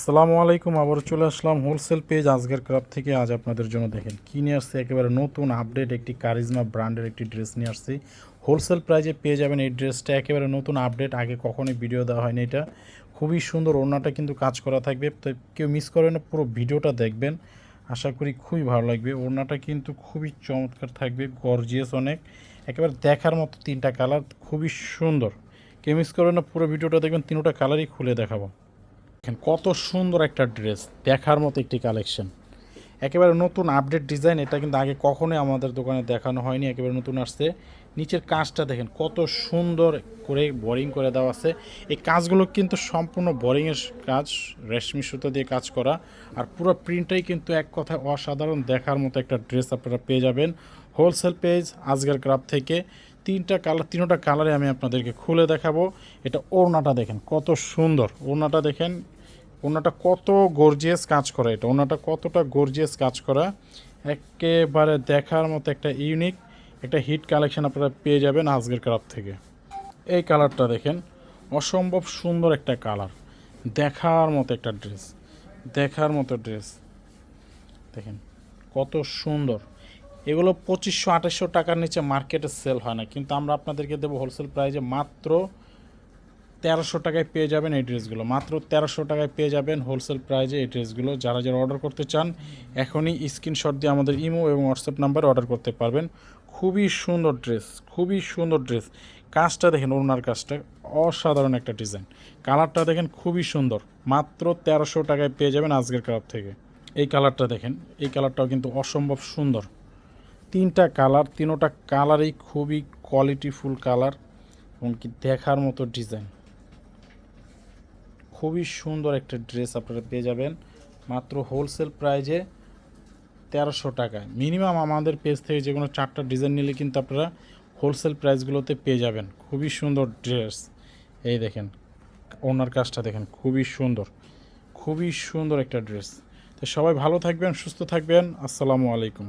আসসালামু আলাইকুম আবার চলে আসলাম হোলসেল পেজ আজকের ক্রাফট থেকে। আজ আপনাদের জন্য দেখেন, কী নিয়ে আসছে? একেবারে নতুন আপডেট একটি কারিজমা ব্র্যান্ডের একটি ড্রেস নিয়ে আসছি। হোলসেল প্রাইজে পেয়ে যাবেন এই ড্রেসটা একেবারে নতুন আপডেট আগে কখনোই ভিডিও দেওয়া হয়নি এটা। খুবই সুন্দর ওড়নাটা কিন্তু কাজ করা থাকবে। তো কেউ মিস করবেন না, পুরো ভিডিওটা দেখবেন। আশা করি খুবই ভালো লাগবে। ওড়নাটা কিন্তু খুবই চমৎকার থাকবে গর্জিয়াস অনেক। একেবারে দেখার মতো তিনটা কালার খুবই সুন্দর। কেউ মিস করবেন না, পুরো ভিডিওটা দেখবেন, তিনটা কালারই খুলে দেখাবো। দেখেন, কত সুন্দর একটা ড্রেস, দেখার মতো একটি কালেকশন। একেবারে নতুন আপডেট ডিজাইন এটা কিন্তু আগে কখনোই আমাদের দোকানে দেখানো হয়নি, একেবারে নতুন আসছে। নিচের কাজটা দেখেন, কত সুন্দর করে বোরিং করে দেওয়া আছে। এই কাজগুলো কিন্তু সম্পূর্ণ বোরিংয়ের কাজ, রেশমি সুতো দিয়ে কাজ করা। আর পুরো প্রিন্টটাই কিন্তু এক কথায় অসাধারণ দেখার মতো একটা ড্রেস আপনারা পেয়ে যাবেন। হোলসেল পেজ আজকের ক্রাফ থেকে তিনটা কালার তিনোটা কালারে আমি আপনাদেরকে খুলে দেখাবো। এটা ওড়নাটা দেখেন, কত সুন্দর। ওড়নাটা দেখেন ওনাটা কত গর্জিয়াস কাজ করা এটা। ওনাটা কতটা গর্জিয়াস কাজ করা। একেবারে দেখার মতো একটা ইউনিক একটা হিট কালেকশন আপনারা পেয়ে যাবেন আজকের ক্রাফট থেকে। এই কালারটা দেখেন, অসম্ভব সুন্দর একটা কালার দেখার মতো একটা ড্রেস দেখার মতো ড্রেস দেখেন, কত সুন্দর। এগুলো পঁচিশশো আঠাশশো টাকার নিচে মার্কেটে সেল হয় না, কিন্তু আমরা আপনাদেরকে দেবো হোলসেল প্রাইজে মাত্র তেরোশো টাকায় পেয়ে যাবেন এই ড্রেসগুলো। মাত্র তেরোশো টাকায় পেয়ে যাবেন হোলসেল প্রাইজে এই ড্রেসগুলো। যারা যারা অর্ডার করতে চান, এখনই স্ক্রিনশট দিয়ে আমাদের ইমো এবং হোয়াটসঅ্যাপ নাম্বারে অর্ডার করতে পারবেন। খুবই সুন্দর ড্রেস খুবই সুন্দর ড্রেস কাজটা দেখেন ওনার কাজটা, অসাধারণ একটা ডিজাইন কালারটা দেখেন খুবই সুন্দর। মাত্র তেরোশো টাকায় পেয়ে যাবেন আজকের কালার থেকে। এই কালারটা দেখেন, এই কালারটাও কিন্তু অসম্ভব সুন্দর। তিনটা কালার, তিনোটা কালারই খুবই কোয়ালিটিফুল কালার এবং কি দেখার মতো ডিজাইন খুবই সুন্দর একটা ড্রেস আপনারা পেয়ে যাবেন। মাত্র হোলসেল প্রাইজে তেরোশো টাকায়। মিনিমাম আমাদের পেজ থেকে যে কোনো চারটা ডিজাইন নিলে কিন্তু আপনারা হোলসেল প্রাইসগুলোতে পেয়ে যাবেন। খুবই সুন্দর ড্রেস এই দেখেন, ওনার কাজটা দেখেন, খুবই সুন্দর। খুবই সুন্দর একটা ড্রেস তো সবাই ভালো থাকবেন, সুস্থ থাকবেন। আসসালামু আলাইকুম।